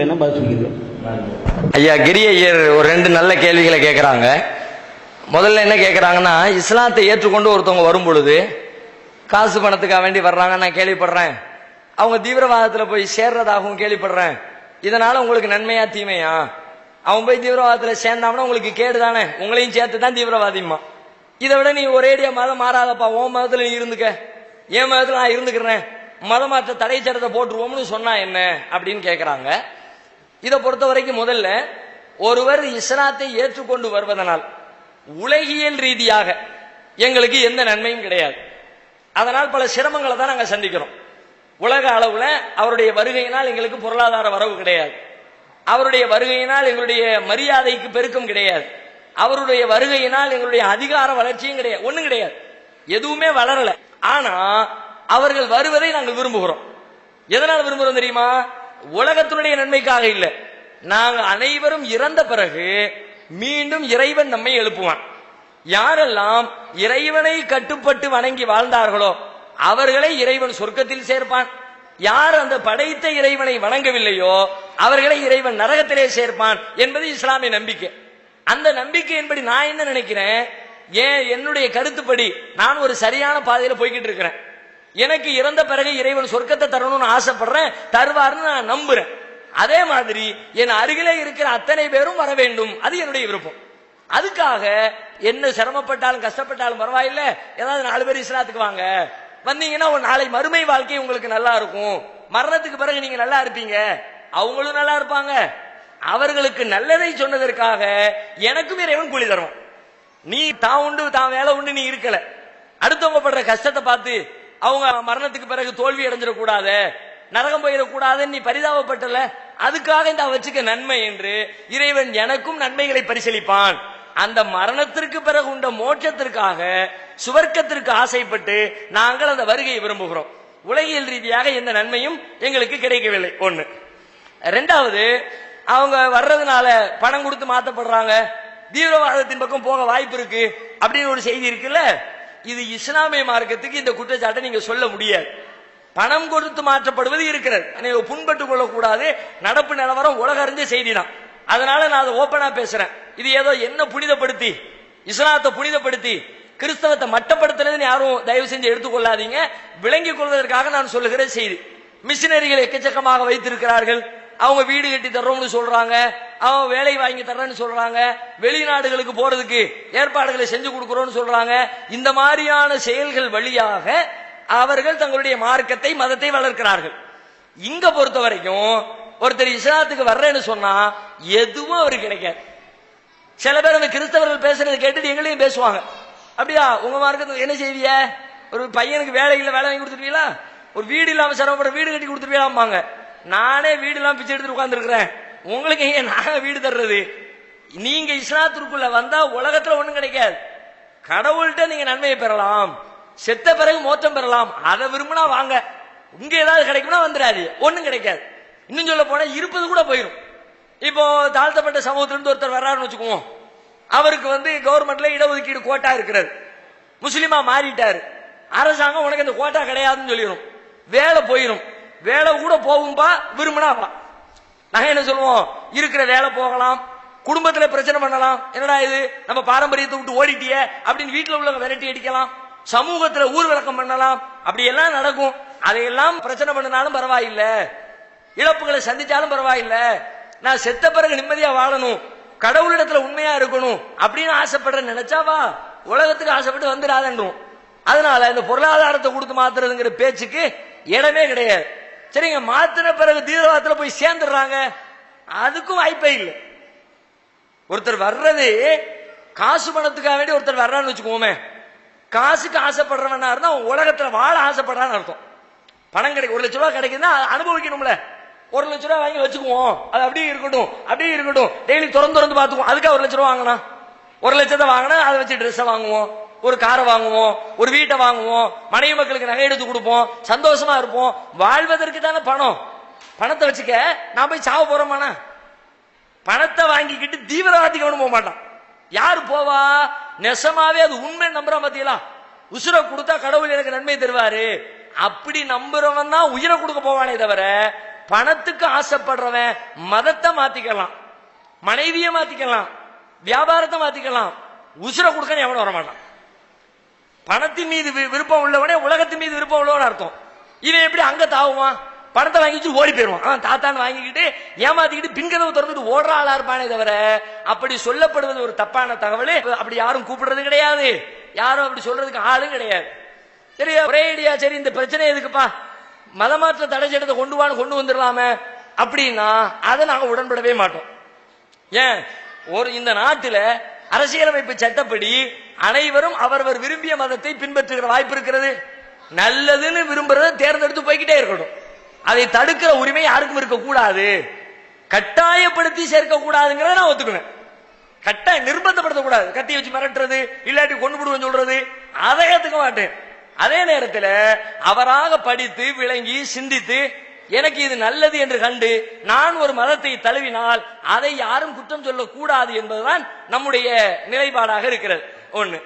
என்ன பதில் ஐயா கிரி ஐயர் ஒரு ரெண்டு நல்ல கேள்விகளை கேட்குறாங்க முதல்ல என்ன கேட்குறாங்கன்னா இஸ்லாத்தை ஏற்றுக்கொண்டு ஒருத்தவங்க வரும் பொழுது காசு பணத்துக்காக வேண்டி வர்றாங்க நான் கேள்விப்படுறேன். அவங்க தீவிரவாதத்தில் போய் சேர்றதாகவும் கேள்விப்படுறேன். இதனால உங்களுக்கு நன்மையா தீமையா? அவன் போய் தீவிரவாதத்தில் சேர்ந்தாங்கன்னா உங்களுக்கு கேடு தானே? உங்களையும் சேர்த்து தான் தீவிரவாதிமா இதை விட நீ ஒரேடியா மதம் மாறாதப்பா. உன் மதத்தில் நீ இருந்துக்க. என் மதத்தில் நான் இருந்துக்கிறேன். மதமாற்ற தடை சட்டத்தை போட்டுருவோம்னு சொன்னா என்ன? அப்படின்னு கேட்குறாங்க இதை பொறுத்த வரைக்கும் முதல்ல ஒருவர் இஸ்லாத்தை ஏற்றுக்கொண்டு வருவதனால் உலகியல் ரீதியாக எங்களுக்கு எந்த நன்மையும் கிடையாது. அதனால் பல சிரமங்களை தான் நாங்கள் சந்திக்கிறோம். உலக அளவில் அவருடைய வருகையினால் எங்களுக்கு பொருளாதார வரவு கிடையாது. அவருடைய வருகையினால் எங்களுடைய மரியாதைக்கு பெருக்கம் கிடையாது. அவருடைய வருகையினால் எங்களுடைய அதிகார வளர்ச்சியும் கிடையாது. ஒன்றும் கிடையாது. எதுவுமே வளரல. ஆனா அவர்கள் வருவதை நாங்கள் விரும்புகிறோம். எதனால் விரும்புகிறோம் தெரியுமா? உலகத்தினுடைய நன்மைக்காக இல்லை. நாங்கள் அனைவரும் இறந்த பிறகு மீண்டும் இறைவன் நம்மை எழுப்புவான். யாரெல்லாம் இறைவனை கட்டுப்பட்டு வணங்கி வாழ்ந்தார்களோ அவர்களை இறைவன் சொர்க்கத்தில் சேர்ப்பான். யார் அந்த படைத்த இறைவனை வணங்கவில்லையோ அவர்களை இறைவன் நரகத்திலே சேர்ப்பான் என்பது இஸ்லாமிய நம்பிக்கை. அந்த நம்பிக்கையின்படி நான் என்ன நினைக்கிறேன்? ஏன் என்னுடைய கருத்துப்படி நான் ஒரு சரியான பாதையில போய்கிட்டு இருக்கிறேன். எனக்கு இறந்த பிறகு இறைவன் சொர்க்கத்தை தரணும்னு ஆசைப்படுறேன் தருவார்னு நான் நம்புறேன். அதே மாதிரி என் அருகிலே இருக்கிற அத்தனை பேரும் வர வேண்டும். அது என்னுடைய விருப்பம். அதுக்காக என்ன சிரமப்பட்டாலும் கஷ்டப்பட்டாலும் பரவாயில்ல. ஏதாவது நாலு பேர் இஸ்லாத்துக்கு வாங்க. வந்தீங்கன்னா ஒரு நாளை மறுமை வாழ்க்கை உங்களுக்கு நல்லா இருக்கும். மரணத்துக்கு பிறகு நீங்க நல்லா இருப்பீங்க. அவங்களும் நல்லா இருப்பாங்க. அவர்களுக்கு நல்லதை சொன்னதற்காக எனக்கும் இறைவன் கூலி தரும் நீ தான் உண்டு தான் வேலை உண்டு நீ இருக்கல. அடுத்தவங்க படுற கஷ்டத்தை பார்த்து அவங்க மரணத்துக்கு பிறகு தோல்வி அடைஞ்சிடக்கூடாது நரகம் போயிடக்கூடாதுன்னு நீ பரிதாபப்பட்டல. அதுக்காக இந்த வச்சுக்க நன்மை என்று இறைவன் எனக்கும் நன்மைகளை பரிசீலிப்பான் அந்த மரணத்திற்கு பிறகு உண்ட மோட்சத்திற்காக சுவர்க்கத்திற்கு ஆசைப்பட்டு நாங்கள் அந்த வருகையை விரும்புகிறோம். உலகியல் ரீதியாக எந்த நன்மையும் எங்களுக்கு கிடைக்கவில்லை. ஒண்ணு. ரெண்டாவது அவங்க வர்றதுனால பணம் கொடுத்து மாத்தப்படுறாங்க. தீவிரவாதத்தின் பக்கம் போக வாய்ப்பு இருக்கு. அப்படின்னு ஒரு செய்தி இருக்குல்ல? இது இஸ்லாமிய மார்க்கத்துக்கு இந்த குற்றச்சாட்டை நீங்க சொல்ல முடியாது. பணம் கொடுத்து மாற்றப்படுவது இருக்கிறது. நீங்க புண்பட்டுக் கொள்ளக்கூடாது. நடப்பு நிலவரம் உலக அறிஞ்ச செய்தி தான். அதனால நான் அதை ஓப்பனா பேசுறேன். இது ஏதோ என்ன புனிதப்படுத்தி? இஸ்லாத்தை புனிதப்படுத்தி? கிறிஸ்தவத்தை மட்டப்படுத்துறதுன்னு யாரும் தயவு செஞ்சு எடுத்துக்கொள்ளாதீங்க விளங்கிக் கொள்வதற்காக நான் சொல்லுகிற செய்தி. மிஷினரிகள் எக்கச்சக்கமாக வைத்திருக்கிறார்கள். அவங்க வீடு கட்டி தர்றோம்னு சொல்றாங்க. அவங்க வேலை வாங்கி தர்றேன்னு சொல்றாங்க. வெளிநாடுகளுக்கு போறதுக்கு ஏற்பாடுகளை செஞ்சு கொடுக்குறோம்னு சொல்றாங்க. இந்த மாதிரியான செயல்கள் வழியாக அவர்கள் தங்களுடைய மார்க்கத்தை மதத்தை வளர்க்கிறார்கள். இங்க பொறுத்த வரைக்கும் ஒருத்தர் இஸ்லாத்துக்கு வர்றேன்னு சொன்னா எதுவும் அவருக்கு கிடைக்காது. சில பேர் அந்த கிறிஸ்தவர்கள் பேசுறது கேட்டுட்டு எங்களையும் பேசுவாங்க. அப்படியா உங்க மார்க்கத்துக்கு என்ன செய்விய ஒரு பையனுக்கு வேலை இல்லை வேலை வாங்கி கொடுத்துருவீங்களா? ஒரு வீடு இல்லாம சிரமப்பட வீடு கட்டி கொடுத்துருவீங்களாம்பாங்க. நானே வீடு பிச்சை எடுத்துட்டு உட்காந்துருக்கிறேன் உங்களுக்கு ஏன் நான் வீடு தர்றது? நீங்க இஸ்லாத்திற்குள்ள வந்தா உலகத்துல ஒண்ணும் கிடைக்காது. கடவுள்கிட்ட நீங்க நன்மையை பெறலாம். செத்த பிறகு மோத்தம் பெறலாம். அதை விரும்பினா வாங்க. இங்க ஏதாவது கிடைக்கும்னா வந்துடாது ஒண்ணும் கிடைக்காது. இன்னும் சொல்ல போனா இருப்பது கூட போயிடும் இப்போ தாழ்த்தப்பட்ட சமூகத்திலிருந்து ஒருத்தர் வர்றாருன்னு வச்சுக்குவோம். அவருக்கு வந்து கவர்மெண்ட்ல இடஒதுக்கீடு கோட்டா இருக்கிறது. முஸ்லீமா மாறிட்டாரு. அரசாங்கம் உனக்கு இந்த கோட்டா கிடையாதுன்னு சொல்லிடும் வேலை போயிடும் வேலை கூட போகும்பா விரும்பினா வா நாங்க என்ன சொல்லுவோம்? இருக்கிற வேலை போகலாம் குடும்பத்துல பிரச்சனை பண்ணலாம். என்னடா இது? நம்ம பாரம்பரியத்தை விட்டு ஓடிட்டிய அப்படின்னு வீட்டுல உள்ளவங்க விரட்டி அடிக்கலாம். சமூகத்துல ஊர் விளக்கம் பண்ணலாம். அப்படி எல்லாம் நடக்கும். அதையெல்லாம் பிரச்சனை பண்ணினாலும் பரவாயில்ல. இழப்புகளை சந்திச்சாலும் பரவாயில்ல. நான் செத்த பிறகு நிம்மதியா வாழணும். கடவுளிடத்துல உண்மையா இருக்கணும். அப்படின்னு ஆசைப்படுற நினைச்சாவா உலகத்துக்கு ஆசைப்பட்டு வந்துடாதன்றோம். அதனால இந்த பொருளாதாரத்தை கொடுத்து மாத்துறதுங்கிற பேச்சுக்கு இடமே கிடையாது. சரிங்க மாத்தின பிறகு தீவிரவாதத்தில் போய் சேர்ந்துடுறாங்க. அதுக்கும் வாய்ப்பே இல்லை. ஒருத்தர் வர்றது காசு பணத்துக்காக வேண்டி ஒருத்தர் வர்றான்னு வச்சுக்கோமே. காசுக்கு ஆசைப்படுறவனா இருந்தா உலகத்தில் உலகத்துல வாழ ஆசைப்படுறான்னு அர்த்தம். பணம் கிடைக்கும் ஒரு லட்ச ரூபா கிடைக்குதுன்னா அனுபவிக்கணும்ல. ஒரு லட்ச ரூபா வாங்கி வச்சுக்குவோம். அது அப்படியே இருக்கட்டும் அப்படியே இருக்கட்டும். டெய்லி திறந்து திறந்து பார்த்துக்குவோம். அதுக்காக ஒரு லட்ச ரூபா வாங்கினா? ஒரு லட்சத்தை வாங்கினா அதை வச்சு ட்ரெஸ்ஸை வாங்குவோம். ஒரு காரை வாங்குவோம் ஒரு வீட்டை வாங்குவோம் மனைவி மக்களுக்கு நகை எடுத்து கொடுப்போம் சந்தோஷமா இருப்போம். வாழ்வதற்கு தானே பணம். பணத்தை வச்சுக்க நான் போய் சாவ போறோமாண்ணா பணத்தை வாங்கிக்கிட்டு தீவிரவாதிக்கு அவனு போக மாட்டான். யார் போவா? நெசமாவே அது உண்மை நம்புறான் பாத்தீங்களா? உசுரை கொடுத்தா கடவுள் எனக்கு நன்மை தருவாரு. அப்படி நம்புறவன் தான் உயிரை கொடுக்க போவானே தவிர பணத்துக்கு ஆசைப்படுறவன் மதத்தை மாத்திக்கலாம். மனைவியை மாத்திக்கலாம். வியாபாரத்தை மாத்திக்கலாம். உசுர கொடுக்க எவனும் வர மாட்டான் பணத்தின் மீது விருப்பம் உள்ளவனே உலகத்தின் மீது விருப்பம் உள்ளவன் அர்த்தம். இவன் எப்படி அங்க தாவுவான்? பணத்தை வாங்கிட்டு ஓடி போயிருவான் அவன் தாத்தான்னு வாங்கிக்கிட்டு ஏமாத்திக்கிட்டு பின்கதவு திறந்துட்டு ஓடுற ஆளா இருப்பானே தவிர அப்படி சொல்லப்படுவது ஒரு தப்பான தகவல். அப்படி யாரும் கூப்பிடுறது கிடையாது. யாரும் அப்படி சொல்றதுக்கு ஆளும் கிடையாது. சரி ஒரே ஐடியா. சரி இந்த பிரச்சனை எதுக்குப்பா? மதமாற்ற தடை சட்டத்தை கொண்டு வான்னு கொண்டு வந்துடலாமே. அப்படின்னா அதை நாங்க உடன்படவே மாட்டோம். ஏன்? ஒரு இந்த நாட்டில அரசியலமைப்பு சட்டப்படி அனைவரும் அவரவர் விரும்பிய மதத்தை பின்பற்றுகிற வாய்ப்பு இருக்கிறது. நல்லதுன்னு விரும்புறத தேர்ந்தெடுத்து போய்கிட்டே இருக்கணும். அதை தடுக்கிற உரிமை யாருக்கும் இருக்கக்கூடாது. கட்டாயப்படுத்தி சேர்க்க கூடாதுங்கிறத நான் ஒத்துக்குவேன். கட்டாய நிர்பந்தப்படுத்தக்கூடாது. கத்தி வச்சு மிரட்டுறது இல்லாட்டி கொண்டு விடுவேன் சொல்றது அதை ஏத்துக்க மாட்டேன். அதே நேரத்தில் அவராக படித்து விளங்கி சிந்தித்து எனக்கு இது நல்லது என்று கண்டு நான் ஒரு மதத்தை தழுவினால் அதை யாரும் குற்றம் சொல்லக்கூடாது என்பதுதான் நம்முடைய நிலைப்பாடாக இருக்கிறது. ஒண்ணு